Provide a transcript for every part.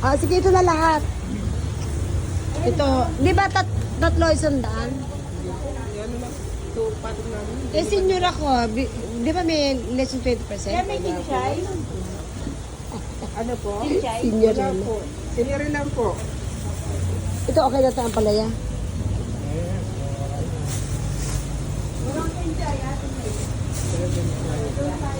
Ah, sige, ito na lahat. Ito, di ba tat tatlo isang daan? Yan na. Ito, patok namin. Eh, senior ako. Bi- Di ba may less than 20%? Kaya may kinchay? Ano po? Kinchay? Senior Wala na. po. Senior lang po. Ito okay na ang palaya. Hindi ba na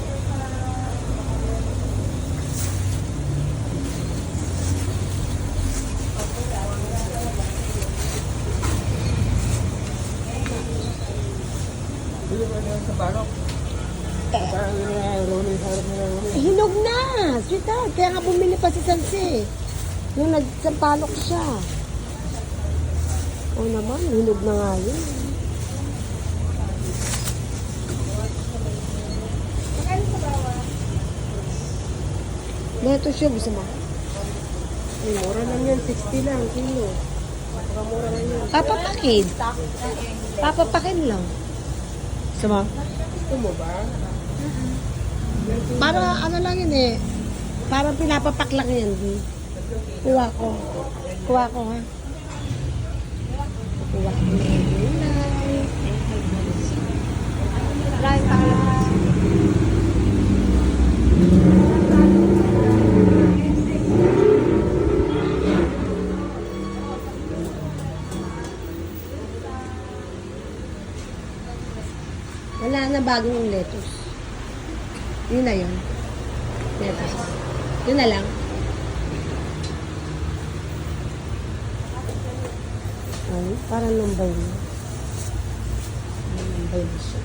hinog na! Sweetheart, kaya nga bumili pa si Sansi. Nung nagsampalok siya. Oo naman, hinog na nga yun. Neto siya, gusto mo? Ay, mura lang yan. 60 lang, kilo. Mura lang yan. Papapakin. Papapakin lang. Mo? Gusto mo ba? Para ano lang yun eh. Parang pinapapak lang di. Kuha ko. Kuha ko ha. Kuha ko Wala na bagong lettuce. Yun na yun. Lettuce. Yun na lang. Ay, parang lumbay na. Lumbay na siya.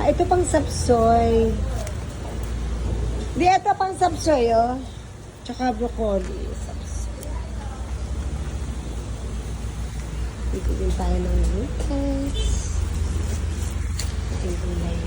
Ah, ito pang sapsoy. Di, ito pang sapsoy, oh. Tsaka broccoli. Sapsoy. Din tayo ng glucose. Disneyland